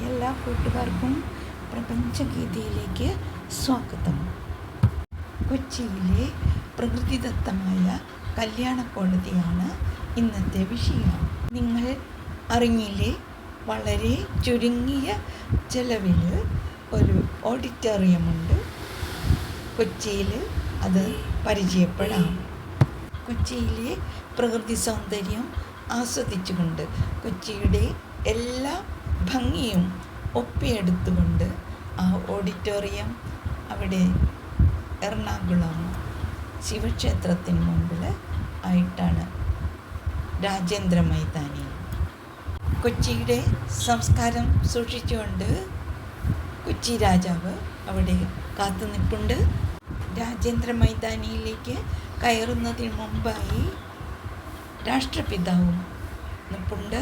എല്ലാ കൂട്ടുകാർക്കും പ്രപഞ്ചഗീതയിലേക്ക് സ്വാഗതം. കൊച്ചിയിലെ പ്രകൃതിദത്തമായ കല്യാണ കോടതിയാണ് ഇന്നത്തെ വിഷയം. നിങ്ങൾ അറിഞ്ഞില്ലേ? വളരെ ചുരുങ്ങിയ ചെലവിൽ ഒരു ഓഡിറ്റോറിയമുണ്ട്. കൊച്ചിയിൽ അത് പരിചയപ്പെടാം. കൊച്ചിയിലെ പ്രകൃതി സൗന്ദര്യം ആസ്വദിച്ചുകൊണ്ട് കൊച്ചിയുടെ എല്ലാ ഭംഗിയും ഒപ്പിയെടുത്തുകൊണ്ട് ആ ഓഡിറ്റോറിയം അവിടെ എറണാകുളം ശിവക്ഷേത്രത്തിന് മുമ്പിൽ ആയിട്ടാണ് രാജേന്ദ്ര മൈതാനി. കൊച്ചിയുടെ സംസ്കാരം സൂക്ഷിച്ചുകൊണ്ട് കൊച്ചി രാജാവ് അവിടെ കാത്തു നിൽപ്പുണ്ട്. രാജേന്ദ്ര മൈതാനിയിലേക്ക് കയറുന്നതിന് മുമ്പായി രാഷ്ട്രപിതാവും നിൽപ്പുണ്ട്.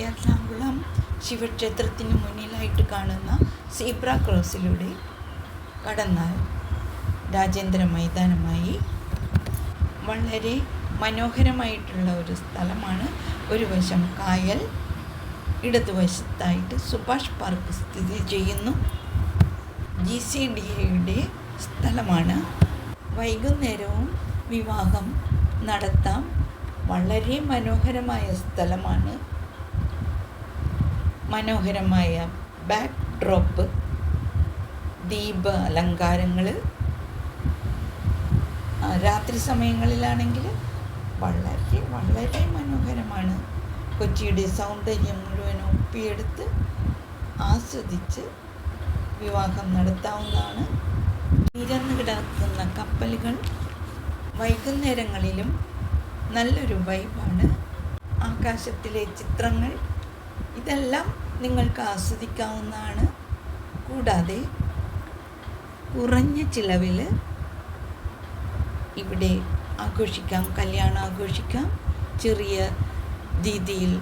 എറണാകുളം ശിവക്ഷേത്രത്തിന് മുന്നിലായിട്ട് കാണുന്ന സീബ്ര ക്രോസിലൂടെ കടന്നാൽ രാജേന്ദ്ര മൈതാനമായി. വളരെ മനോഹരമായിട്ടുള്ള ഒരു സ്ഥലമാണ്. ഒരു വശം കായൽ ഇടതുവശത്തായിട്ട് സുഭാഷ് പാർക്ക് സ്ഥിതി ചെയ്യുന്നു. ജി സി ഡി എയുടെ സ്ഥലമാണ്. വൈകുന്നേരവും വിവാഹം നടത്താം. വളരെ മനോഹരമായ സ്ഥലമാണ്. മനോഹരമായ ബാക്ക് ഡ്രോപ്പ് ദീപ അലങ്കാരങ്ങൾ രാത്രി സമയങ്ങളിലാണെങ്കിൽ വളരെ വളരെ മനോഹരമാണ്. കൊച്ചിയുടെ സൗന്ദര്യം മുഴുവൻ ഒപ്പിയെടുത്ത് ആസ്വദിച്ച് വിവാഹം നടത്താവുന്നതാണ്. നിരന്ന് കിടക്കുന്ന കപ്പലുകൾ വൈകുന്നേരങ്ങളിലും നല്ലൊരു വൈബാണ് ആകാശത്തിലെ ചിത്രങ്ങൾ ഇതെല്ലാം നിങ്ങൾക്ക് ആസ്വദിക്കാവുന്നതാണ്. കൂടാതെ കുറഞ്ഞ ചിലവിൽ ഇവിടെ ആഘോഷിക്കാം കല്യാണം ആഘോഷിക്കാം. ചെറിയ രീതിയിൽ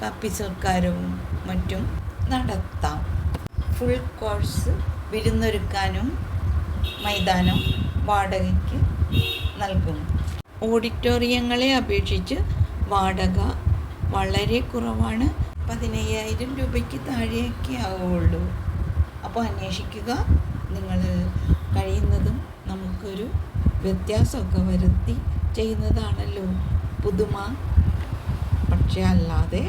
കാപ്പി സൽക്കാരവും മറ്റും നടത്താം. ഫുൾ കോഴ്സ് വിരുന്നൊരുക്കാനും മൈതാനം വാടകയ്ക്ക് നൽകും. ഓഡിറ്റോറിയങ്ങളെ അപേക്ഷിച്ച് വാടക വളരെ കുറവാണ്. പതിനയ്യായിരം രൂപയ്ക്ക് താഴെയൊക്കെ ആവുള്ളൂ അപ്പോൾ അന്വേഷിക്കുക. നിങ്ങൾ കഴിയുന്നതും നമുക്കൊരു വ്യത്യാസമൊക്കെ വരുത്തി ചെയ്യുന്നതാണല്ലോ. പുതുമ. പക്ഷെ അല്ലാതെ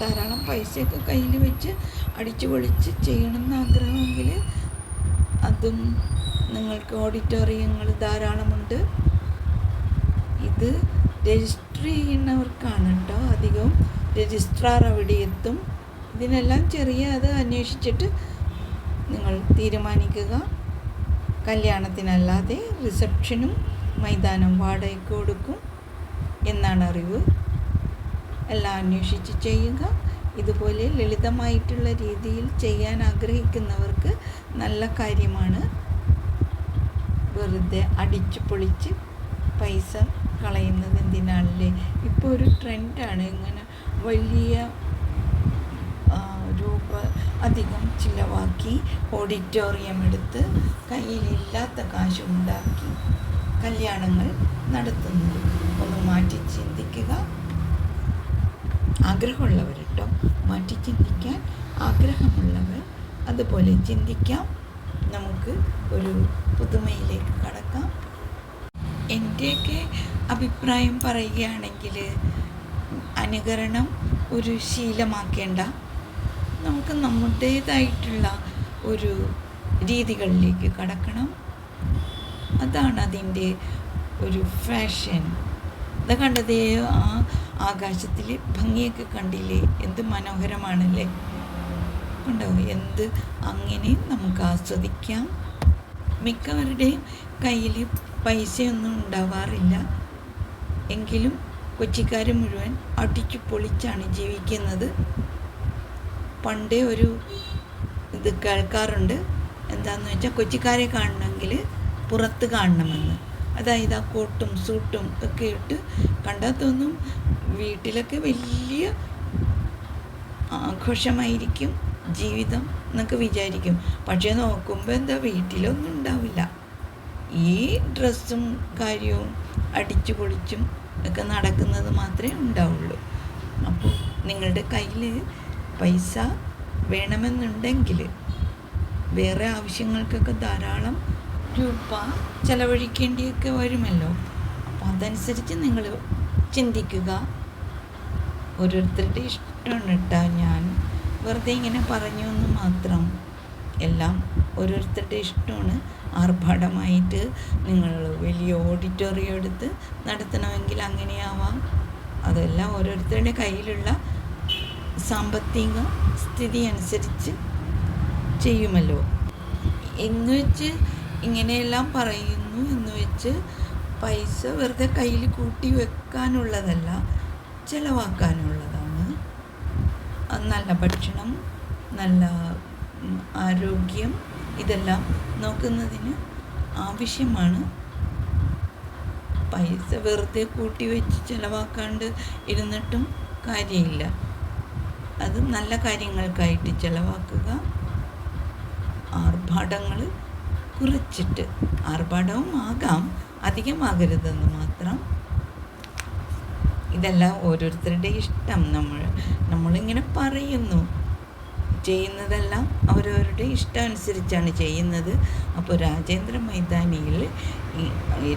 ധാരാളം പൈസയൊക്കെ കയ്യിൽ വെച്ച് അടിച്ചു പൊളിച്ച് ചെയ്യണമെന്ന് ആഗ്രഹമെങ്കിൽ അതും നിങ്ങൾക്ക് ഓഡിറ്റോറിയങ്ങൾ ധാരാളമുണ്ട്. ഇത് രജിസ്റ്റർ ചെയ്യുന്നവർക്കാണ് കേട്ടോ അധികവും. രജിസ്ട്രാർ അവിടെ എത്തും ഇതിനെല്ലാം ചെറിയ അത് അന്വേഷിച്ചിട്ട് നിങ്ങൾ തീരുമാനിക്കുക. കല്യാണത്തിനല്ലാതെ റിസപ്ഷനും മൈതാനം വാടകയ്ക്ക് കൊടുക്കും എന്നാണ് അറിവ്. എല്ലാം അന്വേഷിച്ച് ചെയ്യുക. ഇതുപോലെ ലളിതമായിട്ടുള്ള രീതിയിൽ ചെയ്യാൻ ആഗ്രഹിക്കുന്നവർക്ക് നല്ല കാര്യമാണ്. വെറുതെ അടിച്ചു പൊളിച്ച് പൈസ കളയുന്നത് എന്തിനാണല്ലേ? ഇപ്പോൾ ഒരു ട്രെൻഡാണ് ഇങ്ങനെ വലിയ രൂപ അധികം ചിലവാക്കി ഓഡിറ്റോറിയം എടുത്ത് കയ്യിലില്ലാത്ത കാശ് ഉണ്ടാക്കി കല്യാണങ്ങൾ നടത്തുന്നത്. ഒന്ന് മാറ്റി ചിന്തിക്കുക. ആഗ്രഹമുള്ളവർ കേട്ടോ മാറ്റി ചിന്തിക്കാൻ ആഗ്രഹമുള്ളവർ അതുപോലെ ചിന്തിക്കാം. നമുക്ക് ഒരു പുതുമയിലേക്ക് കടക്കാം. എന്റെയൊക്കെ അഭിപ്രായം പറയുകയാണെങ്കിൽ അനുകരണം ഒരു ശീലമാക്കേണ്ട. നമുക്ക് നമ്മുടേതായിട്ടുള്ള ഒരു രീതികളിലേക്ക് കടക്കണം. അതാണ് അതിന്റെ ഒരു ഫാഷൻ അത് കണ്ടതേ ആ ആകാശത്തിൽ ഭംഗിയൊക്കെ കണ്ടില്ലേ? എന്ത് മനോഹരമാണല്ലേ? ഉണ്ടാവും എന്ത് അങ്ങനെ നമുക്ക് ആസ്വദിക്കാം. മിക്കവരുടെയും കയ്യിൽ പൈസയൊന്നും ഉണ്ടാവാറില്ല. എങ്കിലും കൊച്ചിക്കാർ മുഴുവൻ അടിച്ചു പൊളിച്ചാണ് ജീവിക്കുന്നത്. പണ്ടേ ഒരു ഇത് കേൾക്കാറുണ്ട്. എന്താണെന്ന് വെച്ചാൽ കൊച്ചിക്കാരെ കാണണമെങ്കിൽ പുറത്ത് കാണണമെന്ന്. അതായത് ആ കോട്ടും സൂട്ടും ഒക്കെ ഇട്ട് കണ്ടാൽ തോന്നും വീട്ടിലൊക്കെ വലിയ ആഘോഷമായിരിക്കും ജീവിതം എന്നൊക്കെ വിചാരിക്കും. പക്ഷേ നോക്കുമ്പോൾ എന്താ വീട്ടിലൊന്നും ഉണ്ടാവില്ല. ഈ ഡ്രസ്സും കാര്യവും അടിച്ചു പൊളിച്ചും ഒക്കെ നടക്കുന്നത് മാത്രമേ ഉണ്ടാവുള്ളൂ. അപ്പോൾ നിങ്ങളുടെ കയ്യിൽ പൈസ വേണമെന്നുണ്ടെങ്കിൽ വേറെ ആവശ്യങ്ങൾക്കൊക്കെ ധാരാളം രൂപ ചെലവഴിക്കേണ്ടിയൊക്കെ വരുമല്ലോ. അപ്പോൾ അതനുസരിച്ച് നിങ്ങൾ ചിന്തിക്കുക. ഓരോരുത്തരുടെ ഇഷ്ടമാണ് കേട്ടോ ഞാൻ. വെറുതെ ഇങ്ങനെ പറഞ്ഞു എന്ന് മാത്രം. എല്ലാം ഓരോരുത്തരുടെ ഇഷ്ടമാണ്. ആർഭാടമായിട്ട് നിങ്ങൾ വലിയ ഓഡിറ്റോറിയം എടുത്ത് നടത്തണമെങ്കിൽ അങ്ങനെയാവാം. അതെല്ലാം ഓരോരുത്തരുടെ കയ്യിലുള്ള സാമ്പത്തിക സ്ഥിതി അനുസരിച്ച് ചെയ്യുമല്ലോ. എന്ന് വെച്ച് ഇങ്ങനെയെല്ലാം പറയുന്നു. എന്ന് വെച്ച് പൈസ വെറുതെ കയ്യിൽ കൂട്ടി വെക്കാനുള്ളതല്ല ചിലവാക്കാനുള്ളതാണ്. നല്ല ഭക്ഷണം നല്ല ആരോഗ്യം ഇതെല്ലാം നോക്കുന്നതിന് ആവശ്യമാണ്. പൈസ വെറുതെ കൂട്ടി വെച്ച് ചിലവാക്കാണ്ട് ഇരുന്നിട്ടും കാര്യമില്ല. അത് നല്ല കാര്യങ്ങൾക്കായിട്ട് ചിലവാക്കുക. ആർഭാടങ്ങൾ കുറച്ചിട്ട് ആർഭാടവും ആകാം അധികമാകരുതെന്ന് മാത്രം. ഇതെല്ലാം ഓരോരുത്തരുടെ ഇഷ്ടം നമ്മൾ നമ്മളിങ്ങനെ പറയുന്നു. ചെയ്യുന്നതെല്ലാം അവരവരുടെ ഇഷ്ടം അനുസരിച്ചാണ് ചെയ്യുന്നത്. അപ്പോൾ രാജേന്ദ്ര മൈതാനിയിൽ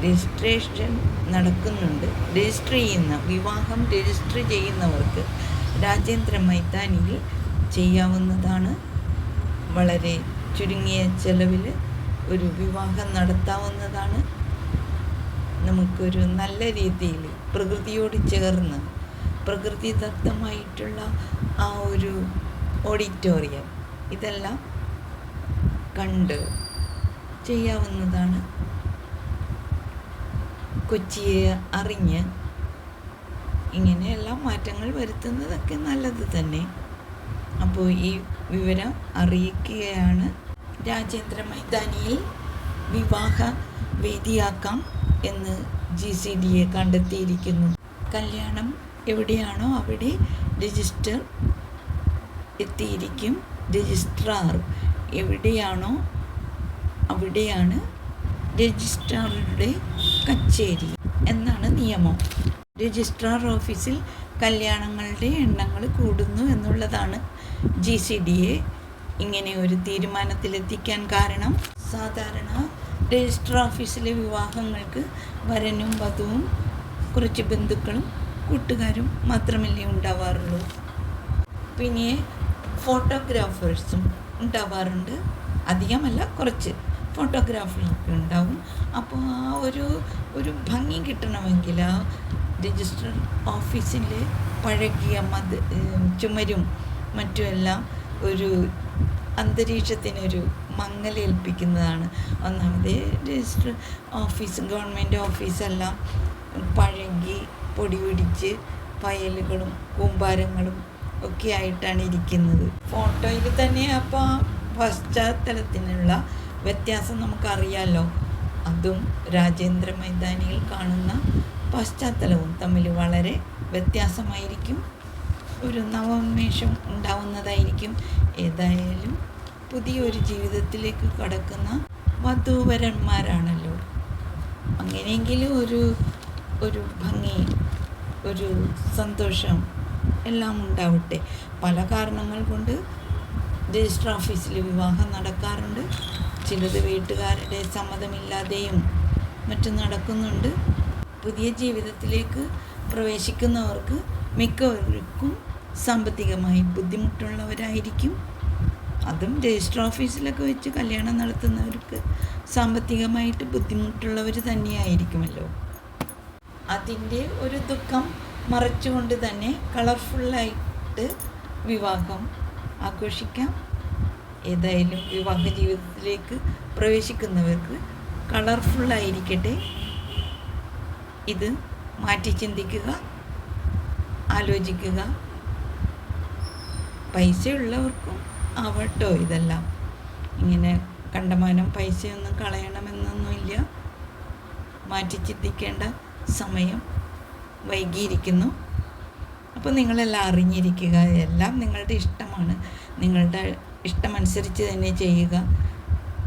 രജിസ്ട്രേഷൻ നടക്കുന്നുണ്ട്. രജിസ്റ്റർ ചെയ്യുന്ന വിവാഹം രജിസ്റ്റർ ചെയ്യുന്നവർക്ക് രാജേന്ദ്ര മൈതാനിയിൽ ചെയ്യാവുന്നതാണ് വളരെ ചുരുങ്ങിയ ചെലവിൽ ഒരു വിവാഹം നടത്താവുന്നതാണ്. നമുക്കൊരു നല്ല രീതിയിൽ പ്രകൃതിയോട് ചേർന്ന് പ്രകൃതിദത്തമായിട്ടുള്ള ആ ഒരു ഓഡിറ്റോറിയം. ഇതെല്ലാം കണ്ട് ചെയ്യാവുന്നതാണ്. കൊച്ചിയെ അറിഞ്ഞ് ഇങ്ങനെയെല്ലാം മാറ്റങ്ങൾ വരുത്തുന്നതൊക്കെ നല്ലത് തന്നെ. അപ്പോൾ ഈ വിവരം അറിയിക്കുകയാണ് രാജേന്ദ്ര മൈതാനിയിൽ വിവാഹ വേദിയാക്കാം എന്ന് ജി സി ഡി എ കണ്ടെത്തിയിരിക്കുന്നു. കല്യാണം എവിടെയാണോ അവിടെ രജിസ്റ്റർ എത്തിയിരിക്കും. രജിസ്ട്രാർ എവിടെയാണോ അവിടെയാണ് രജിസ്ട്രാറുടെ കച്ചേരി എന്നാണ് നിയമം. രജിസ്ട്രാർ ഓഫീസിൽ കല്യാണങ്ങളുടെ എണ്ണങ്ങൾ കൂടുന്നു എന്നുള്ളതാണ് ജി സി ഡി എ ഇങ്ങനെ ഒരു തീരുമാനത്തിലെത്തിക്കാൻ കാരണം. സാധാരണ രജിസ്ട്രാർ ഓഫീസിലെ വിവാഹങ്ങൾക്ക് വരനും വധുവും കുറച്ച് ബന്ധുക്കളും കൂട്ടുകാരും മാത്രമല്ലേ ഉണ്ടാവാറുള്ളൂ. പിന്നെ ഫോട്ടോഗ്രാഫേഴ്സും ഉണ്ടാവാറുണ്ട്. അധികമല്ല കുറച്ച് ഫോട്ടോഗ്രാഫറൊക്കെ ഉണ്ടാവും. അപ്പോൾ ആ ഒരു ഒരു ഭംഗി കിട്ടണമെങ്കിൽ ആ രജിസ്റ്റർ ഓഫീസിലെ പഴകിയ മത് ചുമരും മറ്റുമെല്ലാം ഒരു അന്തരീക്ഷത്തിനൊരു മങ്ങലേൽപ്പിക്കുന്നതാണ്. ഒന്നാമത് രജിസ്റ്റർ ഓഫീസ് ഗവൺമെന്റ് ഓഫീസെല്ലാം പഴകി പൊടി പിടിച്ച് ഫയലുകളും കൂമ്പാരങ്ങളും ഒക്കെ ആയിട്ടാണ് ഇരിക്കുന്നത്. ഫോട്ടോയിൽ തന്നെ അപ്പോൾ ആ പശ്ചാത്തലത്തിനുള്ള വ്യത്യാസം നമുക്കറിയാലോ. അതും രാജേന്ദ്ര മൈതാനിയിൽ കാണുന്ന പശ്ചാത്തലവും തമ്മിൽ വളരെ വ്യത്യാസമായിരിക്കും. ഒരു നവോന്മേഷം ഉണ്ടാവുന്നതായിരിക്കും. ഏതായാലും പുതിയൊരു ജീവിതത്തിലേക്ക് കടക്കുന്ന വധൂവരന്മാരാണല്ലോ. അങ്ങനെയെങ്കിലും ഒരു ഒരു ഭംഗി ഒരു സന്തോഷം എല്ലാം ഉണ്ടാവട്ടെ. പല കാരണങ്ങൾ കൊണ്ട് രജിസ്റ്റർ ഓഫീസിൽ വിവാഹം നടക്കാറുണ്ട്. ചിലത് വീട്ടുകാരുടെ സമ്മതമില്ലാതെയും മറ്റും നടക്കുന്നുണ്ട്. പുതിയ ജീവിതത്തിലേക്ക് പ്രവേശിക്കുന്നവർക്ക് മിക്കവർക്കും സാമ്പത്തികമായി ബുദ്ധിമുട്ടുള്ളവരായിരിക്കും. അതും രജിസ്റ്റർ ഓഫീസിലൊക്കെ വെച്ച് കല്യാണം നടത്തുന്നവർക്ക് സാമ്പത്തികമായിട്ട് ബുദ്ധിമുട്ടുള്ളവർ തന്നെയായിരിക്കുമല്ലോ. അതിന്റെ ഒരു ദുഃഖം മറച്ചുകൊണ്ട് തന്നെ കളർഫുള്ളായിട്ട് വിവാഹം ആഘോഷിക്കാം. ഏതായാലും വിവാഹ ജീവിതത്തിലേക്ക് പ്രവേശിക്കുന്നവർക്ക് കളർഫുള്ളായിരിക്കട്ടെ. ഇത് മാറ്റി ചിന്തിക്കുക ആലോചിക്കുക. പൈസയുള്ളവർക്കും ആവട്ടോ ഇതെല്ലാം. ഇങ്ങനെ കണ്ടമാനം പൈസയൊന്നും കളയണമെന്നൊന്നുമില്ല. മാറ്റി ചിന്തിക്കേണ്ട സമയം വൈകിയിരിക്കുന്നു. അപ്പോൾ നിങ്ങളെല്ലാം അറിഞ്ഞിരിക്കുക എല്ലാം നിങ്ങളുടെ ഇഷ്ടമാണ്. നിങ്ങളുടെ ഇഷ്ടമനുസരിച്ച് തന്നെ ചെയ്യുക.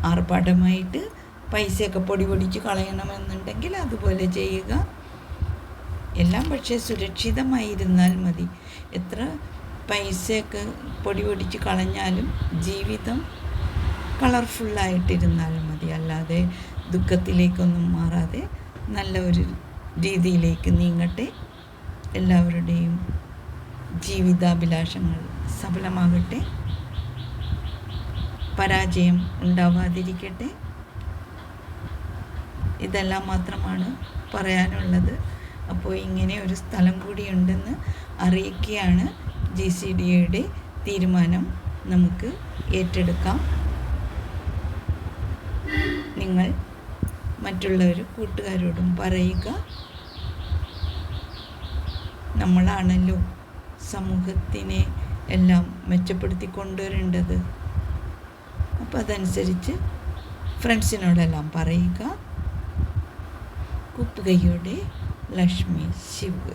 ആർഭാടമായിട്ട് പൈസയൊക്കെ പൊടി പൊടിച്ച് കളയണമെന്നുണ്ടെങ്കിൽ അതുപോലെ ചെയ്യുക. എല്ലാം പക്ഷേ സുരക്ഷിതമായിരുന്നാൽ മതി. എത്ര പൈസയൊക്കെ പൊടി പൊടിച്ച് കളഞ്ഞാലും ജീവിതം കളർഫുള്ളായിട്ടിരുന്നാൽ മതി. അല്ലാതെ ദുഃഖത്തിലേക്കൊന്നും മാറാതെ നല്ല ഒരു രീതിയിലേക്ക് നീങ്ങട്ടെ. എല്ലാവരുടെയും ജീവിതാഭിലാഷങ്ങൾ സഫലമാകട്ടെ. പരാജയം ഉണ്ടാവാതിരിക്കട്ടെ. ഇതെല്ലാം മാത്രമാണ് പറയാനുള്ളത്. അപ്പോൾ ഇങ്ങനെ ഒരു സ്ഥലം കൂടിയുണ്ടെന്ന് അറിയിക്കുകയാണ് ജി സി ഡി എയുടെ തീരുമാനം. നമുക്ക് ഏറ്റെടുക്കാം. നിങ്ങൾ മറ്റുള്ളവർ കൂട്ടുകാരോടും പറയുക നമ്മളാണല്ലോ സമൂഹത്തിനെ എല്ലാം മെച്ചപ്പെടുത്തി കൊണ്ടുവരേണ്ടത് അപ്പോൾ അതനുസരിച്ച് ഫ്രണ്ട്സിനോടെല്ലാം പറയുക. കുപ്പുകയോടെ ലക്ഷ്മി ശിവ്.